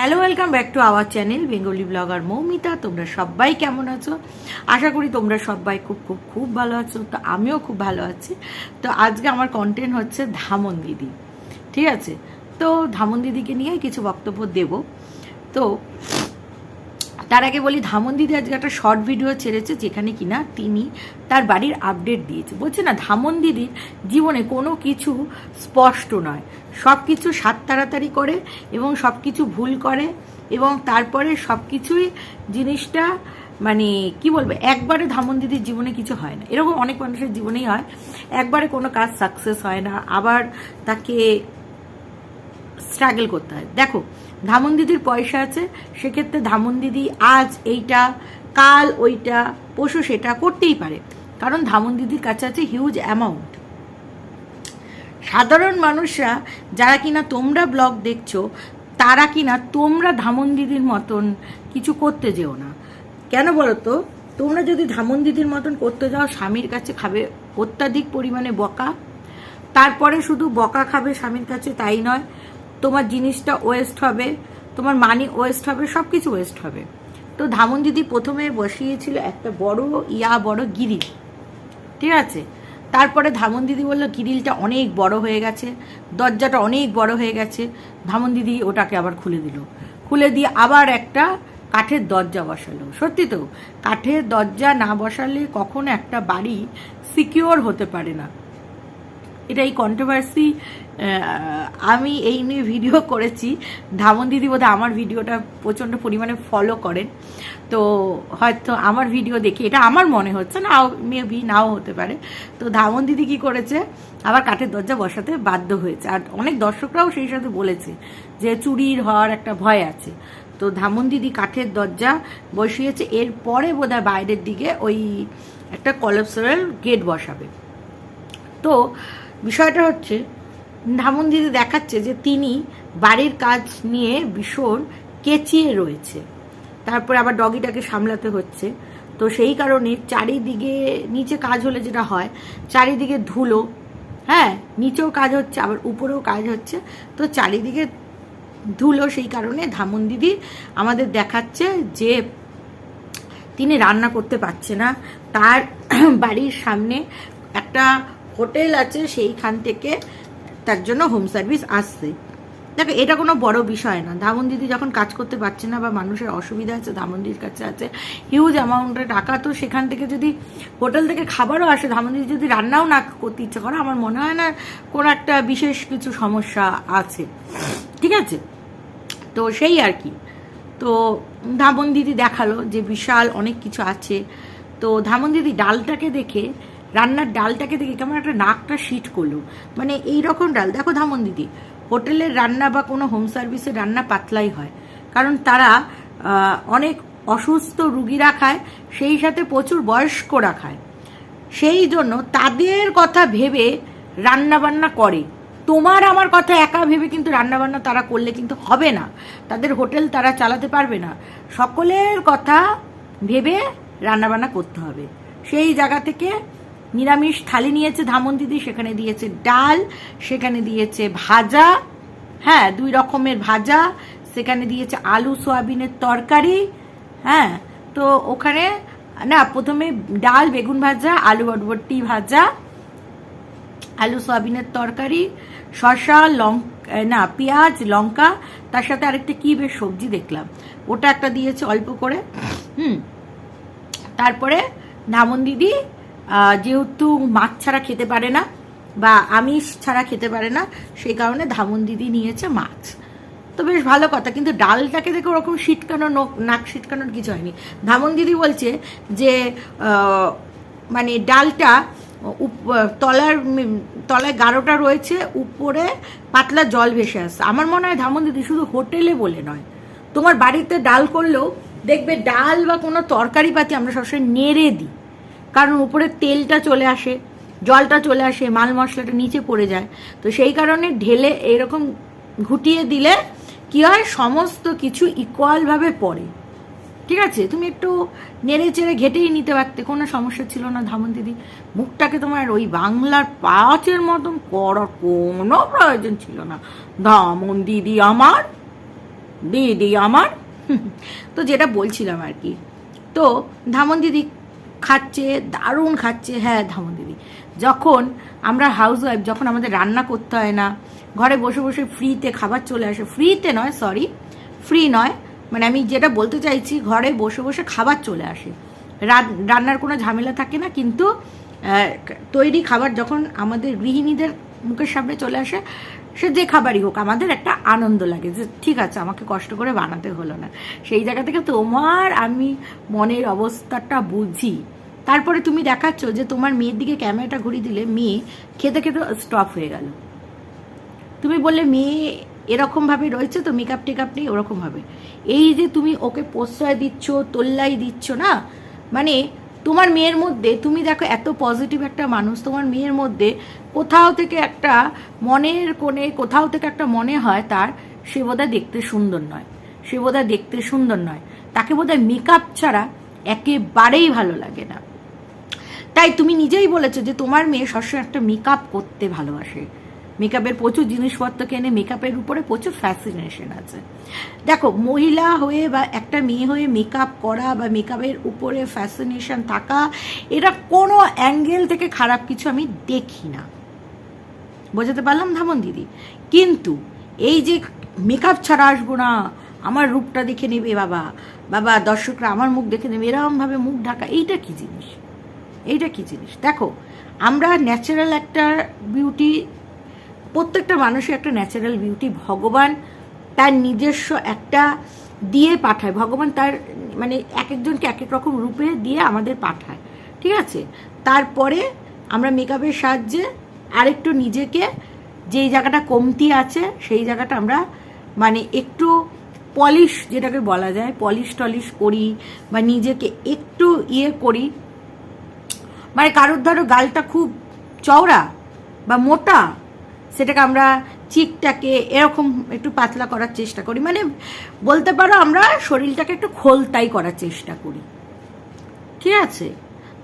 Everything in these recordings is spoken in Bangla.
Hello welcome back to our channel Bengali blogger Moumita তোমরা সবাই কেমন আছো? আশা করি তোমরা সবাই খুব খুব খুব ভালো আছো। তো আমিও খুব ভালো আছি। তো আজকে আমার কন্টেন্ট হচ্ছে ধামন দিদি। ঠিক আছে? তো ধামন দিদিকে নিয়ে কিছু বক্তব্য দেব। তো তার আগে বলি ধামন দিদি আজকে একটা শর্ট ভিডিও ছেড়েছে, যেখানে কিনা তিনি তার বাড়ির আপডেট দিয়েছে। বলছে না ধামন দিদির জীবনে কোনো কিছু স্পষ্ট নয়। সব কিছু সাত তাড়াতাড়ি করে এবং সব কিছু ভুল করে এবং তারপরে সব কিছুই জিনিসটা মানে কি বলব, একবারে ধামন দিদির জীবনে কিছু হয় না। এরকম অনেক মানুষের জীবনেই হয়। একবারে কোনো কাজ সাকসেস হয় না। আবার তাকে স্ট্রাগল করতে হয়। দেখো, ধামন দিদির পয়সা আছে, সেক্ষেত্রে ধামন দিদি আজ এইটা, কাল ওইটা পশু সেটা করতেই পারে। কারণ ধামন দিদির কাছে আছে হিউজ অ্যামাউন্ট সাধারণ মানুষরা, যারা কিনা তোমরা ব্লগ দেখছ, তারা কিনা তোমরা ধামন দিদির মতন কিছু করতে যেও না। কেন বলো তো তোমরা যদি ধামন দিদির মতন করতে যাও, স্বামীর কাছে খাবে অত্যাধিক পরিমাণে বকা। তারপরে শুধু বকা খাবে স্বামীর কাছে, তাই নয়। তোমার জিনিসটা ওয়েস্ট হবে, তোমার মানি ওয়েস্ট হবে সব কিছু ওয়েস্ট হবে। তো ধামন দিদি প্রথমে বসিয়েছিল একটা বড়, ইয়া বড় গিরিল, ঠিক আছে? তারপরে ধামন দিদি বলল, গিরিলটা অনেক বড় হয়ে গেছে, দরজাটা অনেক বড় হয়ে গেছে। ধামন দিদি ওটাকে আবার খুলে দিল। খুলে দিয়ে আবার একটা কাঠের দরজা বসালো। সত্যি তো, কাঠের দরজা না বসালে কখনো একটা বাড়ি সিকিওর হতে পারে না। এটা এই কন্ট্রোভার্সি আমি এই নিয়ে ভিডিও করেছি। ধামন দিদি বোধহয় আমার ভিডিওটা প্রচণ্ড পরিমাণে ফলো করেন। তো হয়তো আমার ভিডিও দেখে, এটা আমার মনে হচ্ছে না মেবি নাও হতে পারে। তো ধামন দিদি কি করেছে, আবার কাঠের দরজা বসাতে বাধ্য হয়েছে। আর অনেক দর্শকরাও সেই সাথে বলেছে যে চুরির হওয়ার একটা ভয় আছে। তো ধামন দিদি কাঠের দরজা বসিয়েছে, এরপরে বোধহয় বাইরের দিকে ওই একটা কলেপসারাল গেট বসাবে। তো বিষয়টা হচ্ছে, ধামন দিদি দেখাচ্ছে যে তিনি বাড়ির কাজ নিয়ে ভীষণ কেচিয়ে রয়েছে। তারপরে আবার ডগিটাকে সামলাতে হচ্ছে। তো সেই কারণে চারিদিকে, নিচে কাজ হলে যেটা হয়, চারিদিকে ধুলো হ্যাঁ নিচেও কাজ হচ্ছে, আবার উপরেও কাজ হচ্ছে। তো চারিদিকে ধুলো, সেই কারণে ধামন দিদি আমাদের দেখাচ্ছে যে তিনি রান্না করতে পারছে না। তার বাড়ির সামনে একটা হোটেল আছে, সেইখান থেকে তার জন্য হোম সার্ভিস আসছে। দেখো, এটা কোনো বড় বিষয় না। ধামন দিদি যখন কাজ করতে পারছে না বা মানুষের অসুবিধা আছে, ধামন দিদির কাছে আছে হিউজ অ্যামাউন্টের টাকা। তো সেখান থেকে যদি হোটেল থেকে খাবারও আসে, ধামন দিদি যদি রান্নাও না করতে ইচ্ছে করে, আমার মনে হয় না কোনো একটা বিশেষ কিছু সমস্যা আছে। ঠিক আছে? তো সেই আর কি। তো ধামন দিদি দেখাল যে বিশাল অনেক কিছু আছে। তো ধামন দিদি ডালটাকে দেখে রান্নার ডালটাকে দেখে কেমন একটা নাকটা শিট করল। মানে এই রকম ডাল। দেখো ধামন দিদি হোটেলের রান্না বা কোনো হোম সার্ভিসের রান্না পাতলাই হয়। কারণ তারা অনেক অসুস্থ রুগীরা খায়, সেই সাথে প্রচুর বয়স্করা খায়। সেই জন্য তাদের কথা ভেবে রান্না বান্না করে। তোমার আমার কথা একা ভেবে কিন্তু রান্নাবান্না তারা করলে কিন্তু হবে না। তাদের হোটেল তারা চালাতে পারবে না। সকলের কথা ভেবে রান্নাবান্না করতে হবে। সেই জায়গা থেকে নিরামিষ থালি নিয়েছে ধামন দিদি, সেখানে দিয়েছে ডাল, সেখানে দিয়েছে ভাজা হ্যাঁ দুই রকমের ভাজা, সেখানে দিয়েছে আলু সোয়াবিনের তরকারি হ্যাঁ তো ওখানে, না, প্রথমে ডাল, বেগুন ভাজা, আলু বটবটি ভাজা, আলু সোয়াবিনের তরকারি, শসা লঙ্কা না, পেঁয়াজ, লঙ্কা, তার সাথে আরেকটা কী বেশ সবজি দেখলাম। ওটা একটা দিয়েছে অল্প করে, হুম, তারপরে ধামন দিদি যেহেতু মাছ ছাড়া খেতে পারে না বা আমিষ ছাড়া খেতে পারে না, সেই কারণে ধামন দিদি নিয়েছে মাছ। তো বেশ ভালো কথা, কিন্তু ডালটাকে দেখে ওরকম শীতকানো নাক শীতকানোর কিছু হয়নি। ধামন দিদি বলছে যে মানে ডালটা তলার তলায় গাঢ়টা রয়েছে, উপরে পাতলা জল ভেসে আসছে। আমার মনে হয় ধামন দিদি শুধু হোটেলে বলে নয়, তোমার বাড়িতে ডাল করলেও দেখবে ডাল বা কোনো তরকারি পাতি আমরা সবসময় নেড়ে দিই। কারণ উপরে তেলটা চলে আসে, জলটা চলে আসে, মাল মশলাটা নিচে পড়ে যায়। তো সেই কারণে ঢেলে এরকম ঘুটিয়ে দিলে কি হয়? সমস্ত কিছু ইকুয়ালভাবে পড়ে। ঠিক আছে? তুমি একটু নেড়ে চেড়ে ঘেটেই নিতে পারতে, কোনো সমস্যা ছিল না, ধামন দিদি। মুখটাকে তোমার ওই বাংলার পাঁচের মতন করার কোনো প্রয়োজন ছিল না। ধামন দিদি আমার দিদি আমার। তো যেটা বলছিলাম আর কি। তো ধামন দিদি খাচ্ছে, দারুণ খাচ্ছে। হ্যাঁ ধামন দিদি। যখন আমরা হাউস ওয়াইফ যখন আমাদের রান্না করতে হয় না, ঘরে বসে বসে ফ্রিতে খাবার চলে আসে। ফ্রিতে নয় সরি ফ্রি নয় মানে আমি যেটা বলতে চাইছি, ঘরে বসে বসে খাবার চলে আসে। রান- রান্নার কোনো ঝামেলা থাকে না, কিন্তু তৈরি খাবার যখন আমাদের গৃহিণীদের মুখের সামনে চলে আসে সে যে খাবারই হোক, আমাদের একটা আনন্দ লাগে যে ঠিক আছে, আমাকে কষ্ট করে বানাতে হলো না। সেই জায়গা থেকে তোমার আমি মনের অবস্থাটা বুঝি। তারপরে তুমি দেখাচ্ছ যে তোমার মেয়ের দিকে ক্যামেরাটা ঘুরিয়ে দিলে মেয়ে খেতে খেতে স্টপ হয়ে গেল। তুমি বললে, মেয়ে এরকমভাবে রয়েছে তো মেকআপ টেকআপ নেই, ওরকমভাবে। এই যে তুমি ওকে প্রশ্রয় দিচ্ছ, তোল্লাই দিচ্ছ না? মানে তোমার মেয়ের মধ্যে, তুমি দেখো এত পজিটিভ একটা মানুষ, তোমার মেয়ের মধ্যে কোথাও থেকে একটা মনের কোণে, কোথাও থেকে একটা মনে হয় তার, সে বোধহয় দেখতে সুন্দর নয়। সে বোধহয় দেখতে সুন্দর নয়। তাকে বোধহয় মেকআপ ছাড়া একেবারেই ভালো লাগে না। তাই তুমি নিজেই বলেছ যে তোমার মেয়ে সবসময় একটা মেকআপ করতে ভালোবাসে। মেকআপের প্রচুর জিনিসপত্র কেনে, মেকআপের উপরে প্রচুর ফ্যাসিনেশন আছে। দেখো, মহিলা হয়ে বা একটা মেয়ে হয়ে মেকআপ করা বা মেকআপের উপরে ফ্যাসিনেশন থাকা, এটা কোনো অ্যাঙ্গেল থেকে খারাপ কিছু আমি দেখি না। বোঝাতে পারলাম ধামন দিদি? কিন্তু এই যে মেকআপ ছাড়া আসব না, আমার রূপটা দেখে নেবে বাবা বাবা দর্শকরা আমার মুখ দেখে নেবে এরকমভাবে মুখ ঢাকা, এইটা কি জিনিস? এইটা কি জিনিস? দেখো, আমরা ন্যাচারাল একটা বিউটি প্রত্যেকটা মানুষের একটা ন্যাচারাল বিউটি ভগবান তার নিজস্ব একটা দিয়ে পাঠায়। ভগবান তার মানে এক একজনকে এক এক রকম রূপে দিয়ে আমাদের পাঠায়। ঠিক আছে? তারপরে আমরা মেকআপের সাহায্যে আরেকটু নিজেকে, যেই জায়গাটা কমতি আছে, সেই জায়গাটা আমরা মানে একটু পলিশ যেটাকে বলা যায় পলিশ টলিশ করি বা নিজেকে একটু ইয়ে করি। মানে কারোর ধরো গালটা খুব চওড়া বা মোটা সেটাকে আমরা চিকটাকে এরকম একটু পাতলা করার চেষ্টা করি। মানে বলতে পারো আমরা শরীরটাকে একটু খোলতাই করার চেষ্টা করি। ঠিক আছে?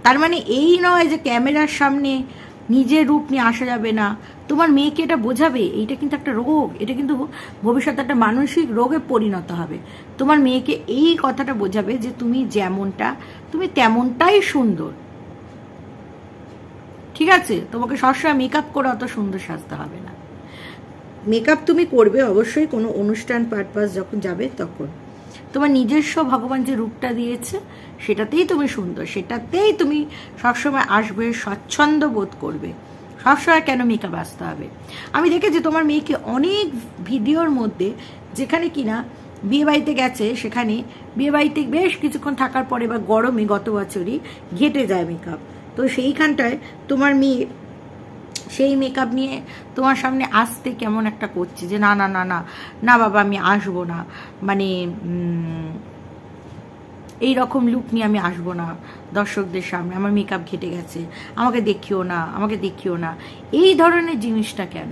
তার মানে এই নয় যে ক্যামেরার সামনে নিজের রূপ নিয়ে আসা যাবে না। তোমার মেয়েকে এটা বোঝাবে, এইটা কিন্তু একটা রোগ, এটা কিন্তু ভবিষ্যতে একটা মানসিক রোগে পরিণত হবে। তোমার মেয়েকে এই কথাটা বোঝাবে যে তুমি যেমনটা, তুমি তেমনটাই সুন্দর। ঠিক আছে? তোমাকে সবসময় মেকআপ করে অত সুন্দর সাজতে হবে না। মেকআপ তুমি করবে অবশ্যই কোনো অনুষ্ঠান পারপাস যখন যাবে তখন। তোমার নিজস্ব ভগবান যে রূপটা দিয়েছে সেটাতেই তুমি সুন্দর সেটাতেই তুমি সবসময় আসবে স্বচ্ছন্দ বোধ করবে। সবসময় কেন মেকআপ আসতে হবে? আমি দেখেছি তোমার মেয়েকে অনেক ভিডিওর মধ্যে যেখানে কিনা বিয়ে বাড়িতে গেছে সেখানে বিয়েবাড়িতে বেশ কিছুক্ষণ থাকার পরে বা গরমে গত বছরই ঘেটে যায় মেকআপ তো সেইখানটায় তোমার মেয়ে, সেই মেকআপ নিয়ে তোমার সামনে আসতে কেমন একটা করছে? যে না না না না না বাবা, আমি আসব না। মানে এই রকম লুক নিয়ে আমি আসব না দর্শকদের সামনে। আমার মেকআপ ঘেটে গেছে। আমাকে দেখিও না, আমাকে দেখিও না। এই ধরনের জিনিসটা কেন?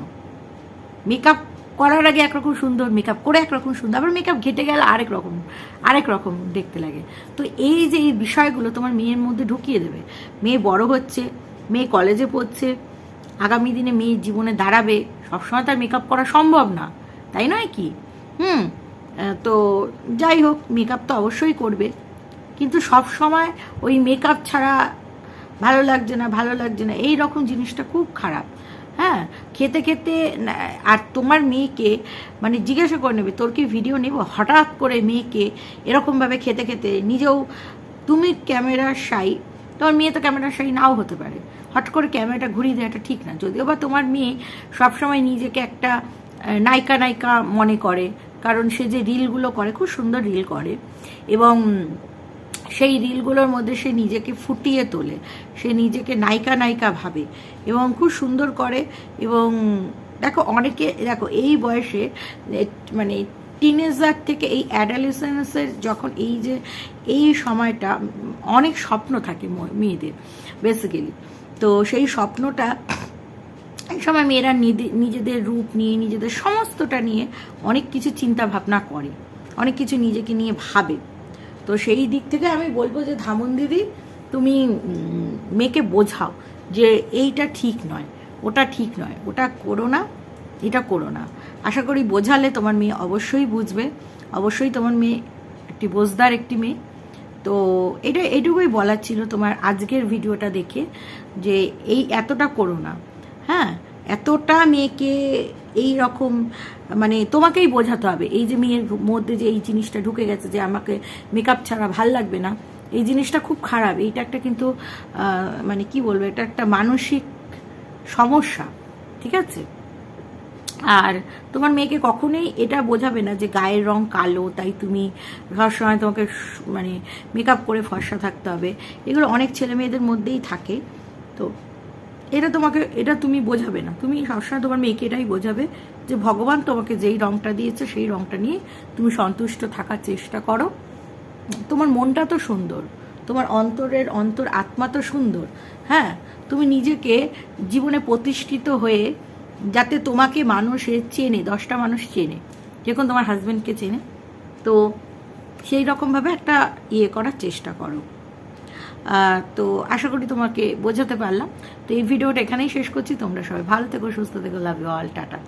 মেকআপ করার আগে একরকম সুন্দর মেকআপ করে একরকম সুন্দর, আবার মেকআপ ঘেটে গেলে আরেক রকম আরেক রকম দেখতে লাগে। তো এই যে এই বিষয়গুলো তোমার মেয়ের মধ্যে ঢুকিয়ে দেবে, মেয়ে বড় হচ্ছে, মেয়ে কলেজে পড়ছে, আগামী দিনে মেয়ে জীবনে দাঁড়াবে, সবসময় তার মেকআপ করা সম্ভব না, তাই নয় কি? হুম তো যাই হোক মেকআপ তো অবশ্যই করবে, কিন্তু সব সময় ওই মেকআপ ছাড়া ভালো লাগছে না, ভালো লাগছে না, এই রকম জিনিসটা খুব খারাপ। হ্যাঁ খেতে খেতে আর তোমার মেয়েকে মানে জিজ্ঞাসা করে নেবে, তোর কি ভিডিও নেব? হঠাৎ করে মেয়েকে এরকমভাবে খেতে খেতে নিজেও, তুমি ক্যামেরার সাই তোমার মেয়ে তো ক্যামেরার সাই নাও হতে পারে। হট করে ক্যামেরাটা ঘুরিয়ে দেওয়াটা ঠিক না। যদিও বা তোমার মেয়ে সবসময় নিজেকে একটা নায়িকা নায়িকা মনে করে, কারণ সে যে রিলগুলো করে, খুব সুন্দর রিল করে এবং সেই রিলগুলোর মধ্যে সে নিজেকে ফুটিয়ে তোলে। সে নিজেকে নায়িকা নায়িকা ভাবে এবং খুব সুন্দর করে এবং দেখো অনেকে, দেখো এই বয়সে মানে টিনেজার থেকে এই অ্যাডালিসেন্সের যখন এই যে, এই সময়টা অনেক স্বপ্ন থাকে মেয়েদের বেসিক্যালি তো সেই স্বপ্নটা এই সময় মেয়েরা নিজেদের রূপ নিয়ে, নিজেদের সমস্তটা নিয়ে অনেক কিছু চিন্তা ভাবনা করে। অনেক কিছু নিজেকে নিয়ে ভাবে। তো সেই দিক থেকে আমি বলব যে ধামন দিদি, তুমি মেয়েকে বোঝাও যে এইটা ঠিক নয়, ওটা ঠিক নয়, ওটা করো না, এটা করো না। আশা করি বোঝালে তোমার মেয়ে অবশ্যই বুঝবে, অবশ্যই তোমার মেয়ে একটি বোঝদার একটি মেয়ে। তো এটা, এটুকুই বলার ছিল তোমার আজকের ভিডিওটা দেখে যে এই এতটা করো না হ্যাঁ? এতটা মেয়েকে এই রকম মানে তোমাকেই বোঝাতে হবে। এই যে মেয়ের মধ্যে যে এই জিনিসটা ঢুকে গেছে যে আমাকে মেকআপ ছাড়া ভালো লাগবে না, এই জিনিসটা খুব খারাপ। এইটা একটা কিন্তু মানে কি বলব, এটা একটা মানসিক সমস্যা, ঠিক আছে? আর তোমার মেয়েকে কখনোই এটা বোঝাবে না যে গায়ের রং কালো, তাই তুমি সবসময় তোমাকে মানে মেকআপ করে ফর্সা থাকতে হবে। এগুলো অনেক ছেলে মেয়েদের মধ্যেই থাকে। তো এটা তোমাকে, এটা তুমি বোঝাবে না। তুমি সবসময় তোমার মেয়েকে এটাই বোঝাবে যে ভগবান তোমাকে যেই রংটা দিয়েছে সেই রংটা নিয়ে তুমি সন্তুষ্ট থাকার চেষ্টা করো। তোমার মনটা তো সুন্দর, তোমার অন্তরের অন্তর আত্মা তো সুন্দর। হ্যাঁ তুমি নিজেকে জীবনে প্রতিষ্ঠিত হয়ে যাতে তোমাকে মানুষে চেনে, দশটা মানুষ চেনে যেরকম তোমার হাজব্যান্ডকে চেনে, তো সেই রকমভাবে একটা ইয়ে করার চেষ্টা করো। তো আশা করি তোমাকে বোঝাতে পারলাম। তো এই ভিডিওটা এখানেই শেষ করছি। তোমরা সবাই ভালো থেকো, সুস্থ থেকো লাভ ইউ অল টাটা।